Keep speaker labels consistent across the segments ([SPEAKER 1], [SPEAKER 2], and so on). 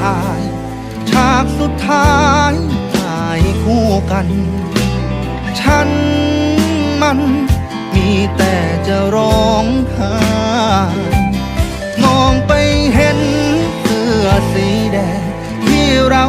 [SPEAKER 1] ถ่าย ฉากสุดท้ายถ่ายคู่กัน ฉันมันมีแต่จะร้องไห้มองไปเห็นเสื้อสีแดงที่เรา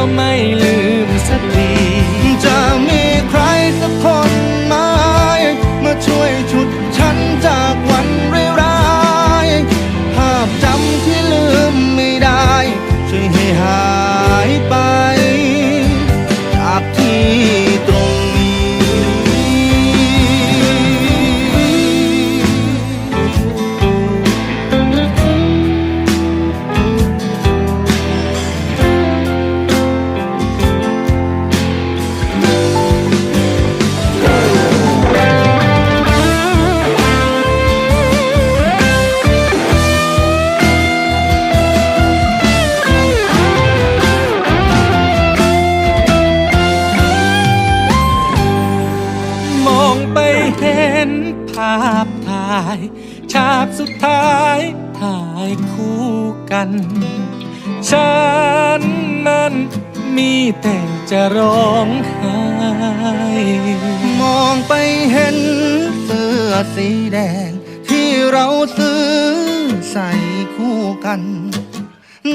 [SPEAKER 1] ก็ไม่
[SPEAKER 2] ลืม เห็นเสื้อ
[SPEAKER 1] สีแดง ที่เราซื้อใส่คู่กัน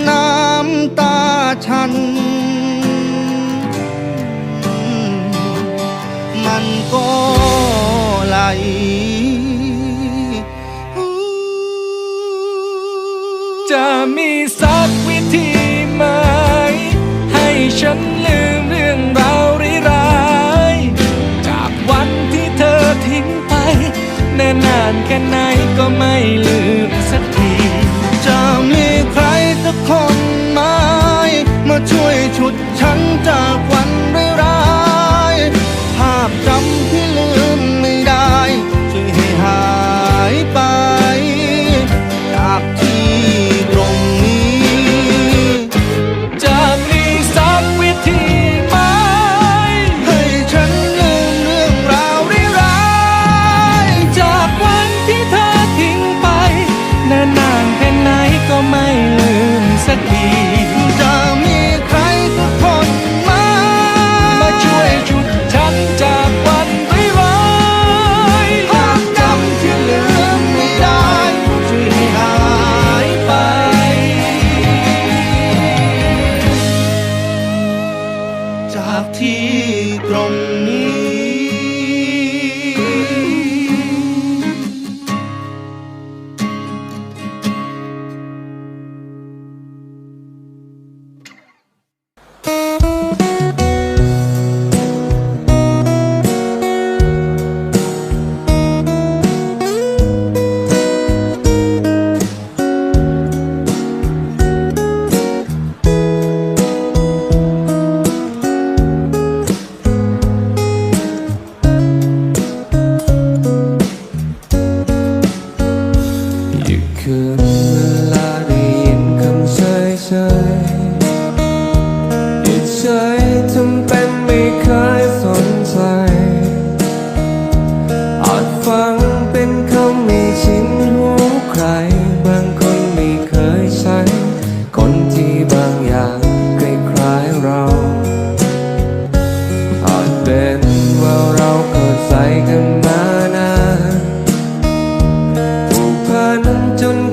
[SPEAKER 1] น้ำตาฉัน มันก็ไหล
[SPEAKER 2] จะมีส ค่ไหนก็ไม่ลืมสักที
[SPEAKER 1] จะมีใครสักคนไหมมาช่วยฉุดฉันจากวัน จน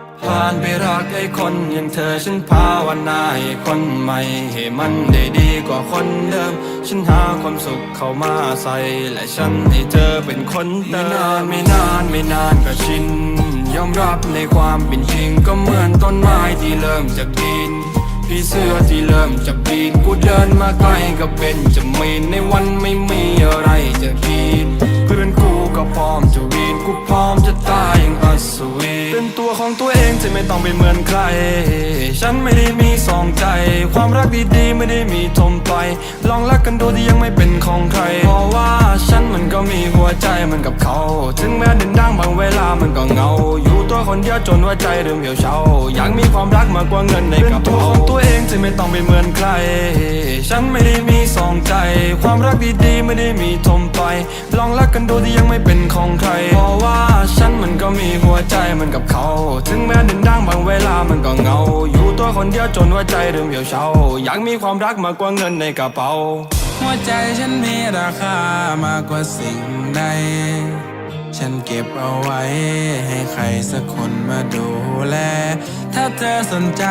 [SPEAKER 3] ผ่านไปรักไอ้คนอย่างเธอฉันภาวนาให้คนใหม่ให้มันได้ดีกว่าคนเดิม ฉันหาความสุขเข้ามาใส่ และฉันให้เธอเป็นคนเติมไม่นานไม่นานไม่นานก็ชิน ยอมรับในความเป็นจริงก็เหมือนต้นไม้ที่เริ่มจากดินพี่เสื้อที่เริ่มจะปีนกูเดินมาใกล้ก็เป็นจะมีนในวันไม่มีอะไรจะกินเพื่อนกูก็พร้อมจะวีนกูพร้อมจะตายอย่างอัศวินเป็นตัวของตัวเอง ที่ไม่ต้องไปเหมือนใคร ฉันไม่ได้มีสองใจ ความรักดีๆไม่ได้มีทมไป ลองรักกันดูที่ยังไม่เป็นของใคร เพราะว่าฉันมันก็มีหัวใจเหมือนกับเขา ถึงแม้ดินดังบางเวลามันก็เงา อยู่ตัวคนเดียวจนหัวใจเริ่มเหี่ยวเฉาอยากมีความรักมากกว่าเงินในกระเป๋าเป็นตัวของตัวเองที่ไม่ต้องไปเหมือนใคร ฉันไม่ได้มีสองใจ ความรักดีๆไม่ได้มีทมไป ลองรักกันดูที่ยังไม่เป็นของใคร เพราะว่าฉันมันก็มีหัวใจเหมือนกับเขา ถึงแม้ดินดังบางเวลามันก็เงา อยู่ตัวคนเดียวจนว่าใจเริ่มเหี่ยวเฉาอยากมีความรักมากกว่าเงินในกระเป๋า
[SPEAKER 4] หัวใจฉันมีราคามากกว่าสิ่งใด
[SPEAKER 5] ฉันเก็บเอาไว้ให้ใครสักคนมาดูแล ถ้าเธอสนใจ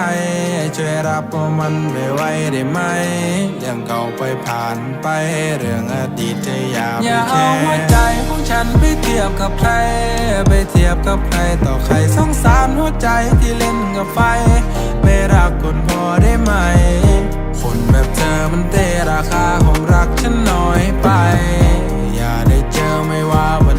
[SPEAKER 5] ช่วยรับเอามันไปไว้ได้ไหมเรื่องเก่าไปผ่านไป เรื่องอดีตจะอย่าไป
[SPEAKER 6] อย่าเอาหัวใจ
[SPEAKER 5] ของฉันไปเทียบกับใคร ไปเทียบกับใครต่อใครสงสารหัวใจที่เล่นกับไฟ ไม่รักคนพอได้ไหม คนแบบเธอมันเตะราคาของรักฉันน้อยไป อย่าได้เจอไม่ว่าวัน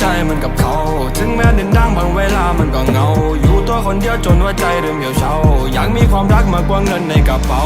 [SPEAKER 4] ใจมันกับเขา ถึงแม้เดินดังบางเวลามันก็เงา อยู่ตัวคนเดียวจนว่าใจเริ่มเหี่ยวเฉาอยากมีความรักมากกว่าเงินในกระเป๋า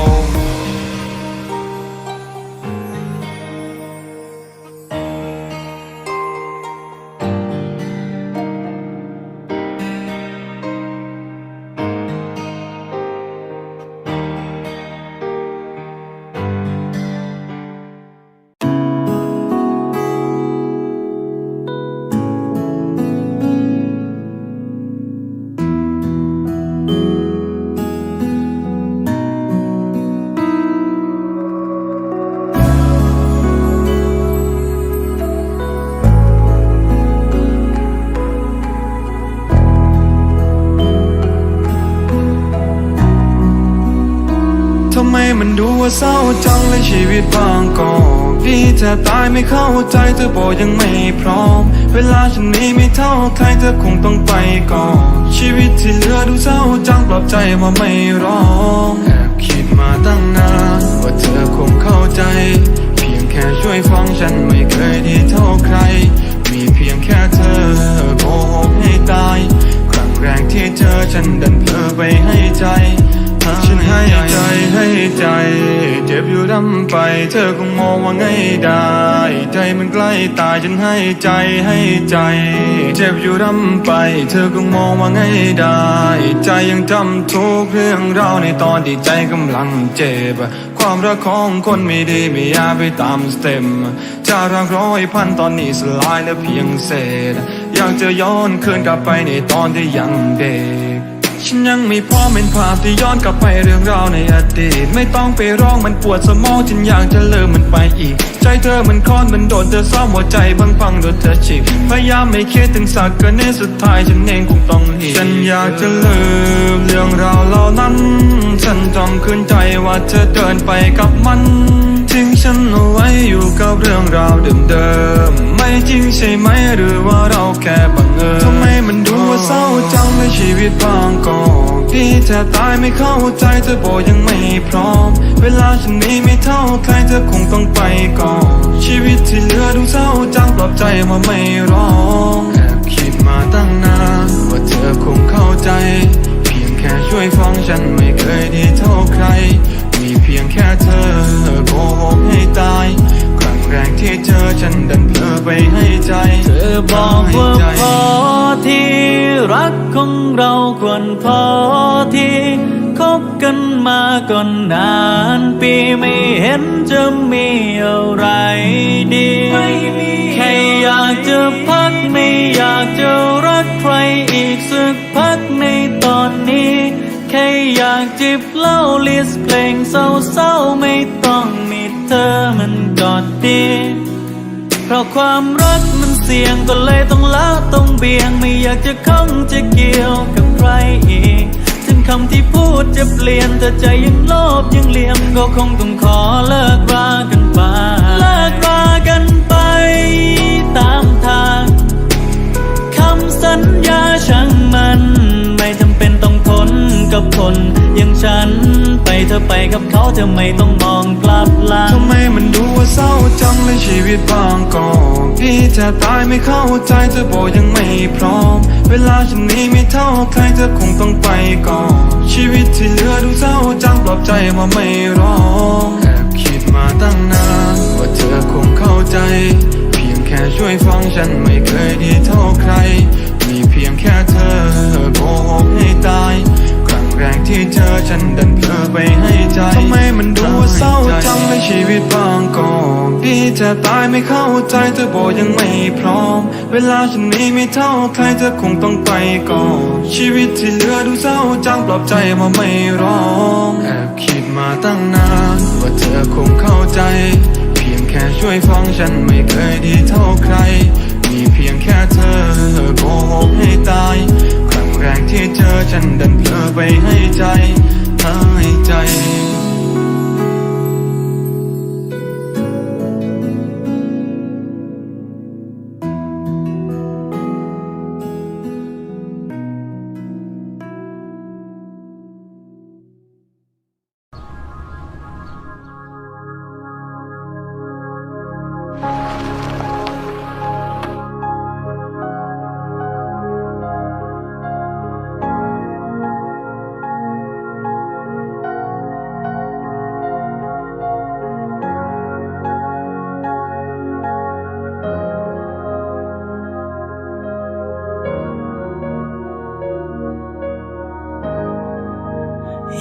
[SPEAKER 4] ำไมมันดูว่าเศร้าจังเลยชีวิตบางก็พี่แทบตายไม่เข้าใจเธอบอกยังไม่พร้อม เวลาฉันมีไม่เท่าใครเธอคงต้องไปก่อน ชีวิตที่เหลือดูเศร้าจังปลอบใจว่าไม่ร้องแอบคิดมาตั้งนานว่าเธอคงเข้าใจ เพียงแค่ช่วยฟังฉันไม่เคยดีเท่าใคร มีเพียงแค่เธอโกหกให้ตาย ครั้งแรกที่เจอฉันดันเผลอไปให้ใจ ฉันให้ใจให้ใจ เจ็บอยู่ดำไป เธอคงมองว่าไงได้ ใจมันใกล้ตายฉันให้ใจให้ใจ เจ็บอยู่ดำไป เธอคงมองว่าไงได้ ใจยังจำทุกเรื่องราวในตอนที่ใจกำลังเจ็บ ความรักของคนไม่ดีไม่อยากไปตามสเต็มจากรักร้อยพันตอนนี้สลายเหลือเพียงเศษ อยากจะย้อนคืนกลับไปในตอนที่ยังเด็ก ฉันยังไม่พร้อมเป็นภาพที่ย้อนกลับไปเรื่องราวในอดีตไม่ต้องไปร้องมันปวดสมองฉันอยากจะเลิกมันไปอีก ใจเธอมันคลอนมันโดนเธอซ้อมหัวใจบางพังโดนเธอฉีกพยายามไม่คิดถึงสักกันในสุดท้ายฉันเองคงต้องหลีฉันอยากจะลืมเรื่องราวเหล่านั้น ฉันจำคืนใจว่าเธอเดินไปกับมัน ทิ้งฉันเอาไว้อยู่กับเรื่องราวเดิมๆไม่จริงใช่ไหมหรือว่าเราแค่บังเอิญทำไมมันดูว่าเศร้าจังในชีวิตบางก่อนพี่แทบตายไม่เข้าใจเธอบอกยังไม่พร้อม เวลาฉันมีไม่เท่าใครเธอคงต้องไปก่อนชีวิตที่เหลือดูเศร้าจังปลอบใจว่าไม่ร้อง บอก
[SPEAKER 7] ว่าพอที่รักของเราควรพอที่คบกันมาก่อนนานปีไม่เห็นจะมีอะไรดีแค่อยากจะพักไม่อยากจะรักใครอีกสักพักในตอนนี้แค่อยากจิบเหล้าลิสเพลงเศร้าๆไม่ต้องมีเธอมันกอดดีเพราะความ สี่ยงก็เลยต้องละต้องเบี่ยง ไม่อยากจะข้องจะเกี่ยวกับใครอีก ถึงคำที่พูดจะเปลี่ยนแต่ใจยังโลภยังเลี่ยมก็คงต้องขอเลิกรากันไปเลิกรากันไป ตามทางคำสัญญาช่างมัน ไม่จำเป็นต้องทนกับคน อย่างฉัน ไปเธอไปกับเขาเธอไม่ต้องมองกลับหลัง
[SPEAKER 4] ทำไมมันดูว่าเศร้าจังเลยชีวิตบางกอนพี่แทบตายไม่เข้าใจเธอบอกยังไม่พร้อม เวลาฉันนี้ไม่เท่าใครเธอคงต้องไปก่อน ชีวิตที่เหลือดูเศร้าจังปลอบใจว่าไม่ร้องแอบคิดมาตั้งนานว่าเธอคงเข้าใจ เพียงแค่ช่วยฟังฉันไม่เคยดีเท่าใคร มีเพียงแค่ ที่เจอฉันดันเธอไปให้ใจทำไมมันดูเศร้าจังในชีวิตบางก็ดีจะตายไม่เข้าใจเธอบอกยังไม่พร้อม เวลาฉันนี้ไม่เท่าใครเธอคงต้องไปก่อนชีวิตที่เหลือดูเศร้าจังปลอบใจมาไม่ร้องแอบคิดมาตั้งนานว่าเธอคงเข้าใจ เพียงแค่ช่วยฟังฉันไม่เคยดีเท่าใคร มีเพียงแค่เธอโกหกให้ตาย แรงแรกที่เจอฉันดันเธอไปให้ใจให้ใจ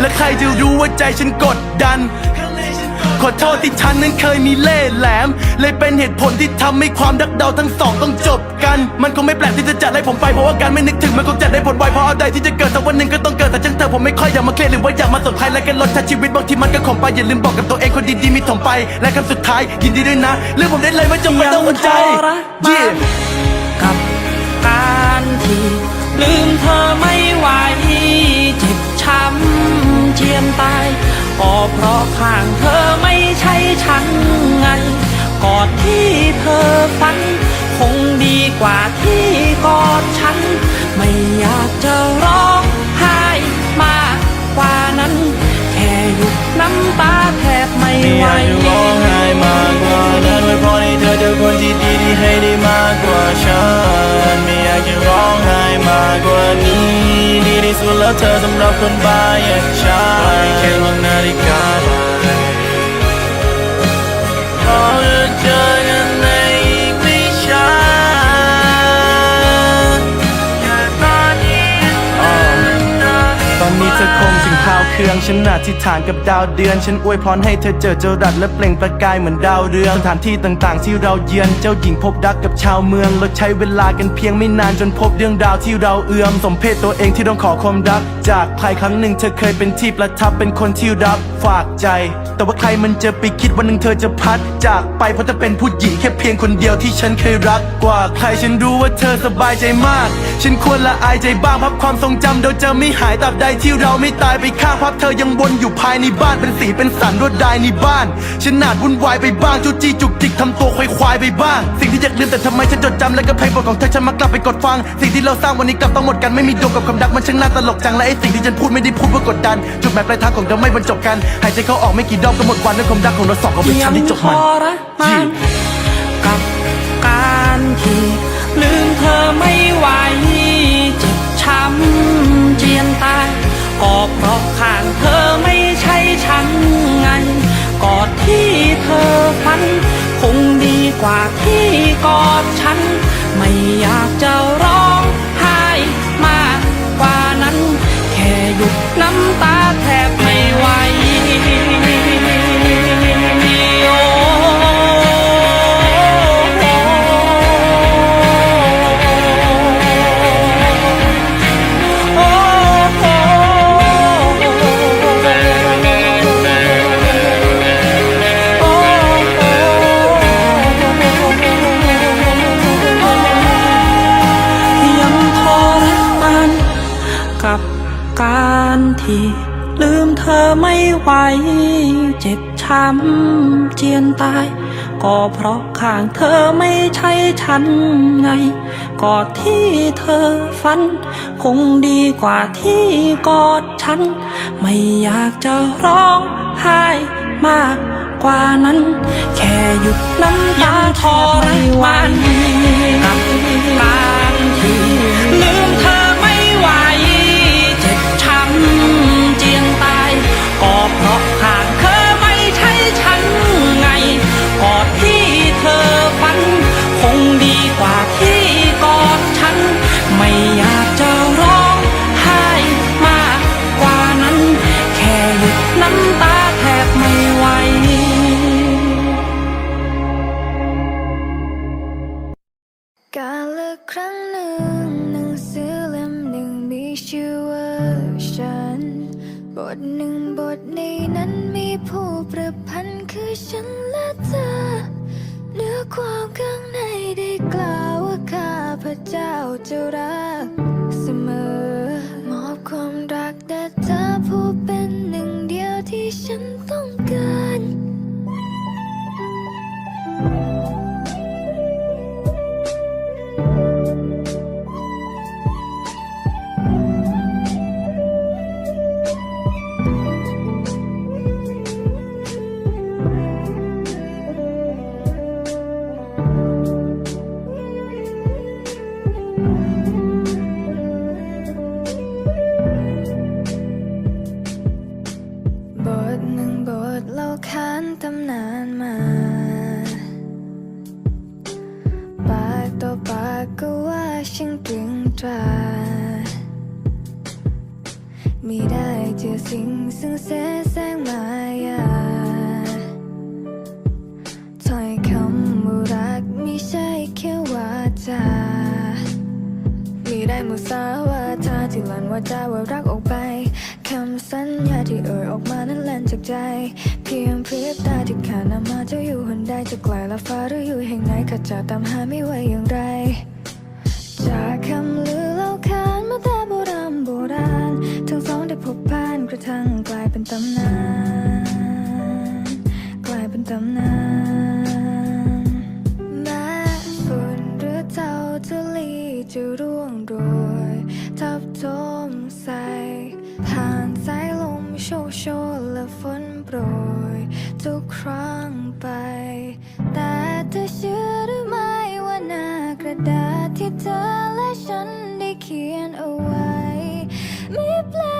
[SPEAKER 8] และใครจะรู้ว่าใจฉันกดดัน ขอโทษที่ฉันนั้นเคยมีเล่ห์แหลม เลยเป็นเหตุผลที่ทำให้ความรักเราทั้งสองต้องจบกัน มันคงไม่แปลกที่จะจัดให้ผมไปเพราะว่าการไม่นึกถึงมันคงจะได้ผลไวเพราะอะไรที่จะเกิดสักวันหนึ่งก็ต้องเกิดแต่ฉันเธอผมไม่ค่อยอยากมาเครียดหรือว่าอยากมาสนใครและกันลดชัชีวิตบางทีมันก็ขมไปอย่าลืมบอกกับตัวเองคนดีๆมีถมไป และคำสุดท้ายยินดีด้วยนะเรื่องผมได้เลยไม่จำเป็นต้องหัวใจ
[SPEAKER 9] ยังทรมาน
[SPEAKER 8] Yeah
[SPEAKER 9] กับการที่ลืมเธอไม่ไหวเจ็บช้ำ เจียนตายก็เพราะข้างเธอไม่ใช่ฉันไง กอดที่เธอฝัน คงดีกว่าที่กอดฉัน ไม่อยากจะร้องไห้มากกว่านั้น แค่หยุดน้ำตาแทบไม่
[SPEAKER 8] ไม่
[SPEAKER 9] ไห
[SPEAKER 8] อ
[SPEAKER 9] ว
[SPEAKER 8] ยากจะร้องไห้มากกว่า แล้วเธอสำหรับคนบ้าอย่างฉันแค่มองนาฬิกา ครื่องฉันอธิษฐานกับดาวเดือน ฉันอวยพรให้เธอเจอเจรัดและเปล่งประกายเหมือนดาวเรืองสถานที่ต่างๆ ที่เราเยือนเจ้าหญิงพบรักกับชาวเมืองเราใช้เวลากันเพียงไม่นานจนพบเรื่องราวที่เราเอื้อมสมเพศตัวเองที่ต้องขอความรัก จากใครครั้งหนึ่งเธอเคยเป็นที่ประทับเป็นคนที่รับฝากใจ แต่ว่าใครมันจะไปคิดวันหนึ่งเธอจะพัด จากไปเพราะเธอเป็นผู้หญิงแค่เพียงคนเดียวที่ฉันเคยรักกว่าใครฉันรู้ว่าเธอสบายใจมาก ฉันควรละอายใจบ้างพับความทรงจำเราจะไม่หายตราบใดที่เราไม่ตายไปข้างภาพเธอยังวนอยู่ภายในบ้านเป็นสีเป็นสันรวดลายในบ้านฉันอาจวุ่นวายไปบ้างจูจี้จุกจิกทำตัวควายควายไปบ้าง สิ่งที่อยากลืมแต่ทำไมฉันจดจำและก็เพลงโปรดของเธอฉันมากลับไปกดฟัง สิ่งที่เราสร้างวันนี้กลับต้องหมดกันไม่มีดวงกับความรักมันช่างน่าตลกจังและไอ้สิ่งที่ฉันพูดไม่ได้พูดเพื่อกดดันจุดหมายปลายทางของเราไม่บรรจบกันหายใจเข้าออกไม่กี่รอบก็หมดวันด้วยความรักของเราสองก็เป็นฉันที่จบมัน
[SPEAKER 9] ยังทรมานกับการที่ลืมเธอไม่ไหวเจ็บช้ำเจียนตาย ก็เพราะข้างเธอไม่ใช่ฉันไงกอดที่เธอฟัน คงดีกว่าที่กอดฉัน ไม่อยากจะร้องไห้มากกว่านั้น แค่หยุดน้ำตาแทบไม่ไหว ตาย ก็เพราะข้างเธอไม่ใช่ฉันไง กอดที่เธอฝัน คงดีกว่าที่กอดฉัน ไม่อยากจะร้องไห้มากกว่านั้น แค่หยุดน้ำตาท
[SPEAKER 10] รมานกับการที่ ฉันต้อง แค่ว่าจามีได้มุสาวาทาที่หลั่นว่าจาว่ารักออกไปคำสัญญาที่เอ่ยออกมานั้นแล่นจากใจ เพียงพริบตาที่ขาดนำมาจ้าอยู่หนใดจะไกลละฟ้าหรืออยู่แห่งไหนข้าจะตามหาไม่ไหวอย่างไร จากคำลือเล่าขานมาแต่โบราณโบราณ ทั้งสองได้พบผ่านกระทั่งกลายเป็นตำนาน กลายเป็นตำนาน โรยทุกครั้งไป แต่เธอเชื่อหรือไม่ว่าหน้ากระดาษที่เธอและฉันได้เขียนเอาไว้ ไม่แปลเปลี่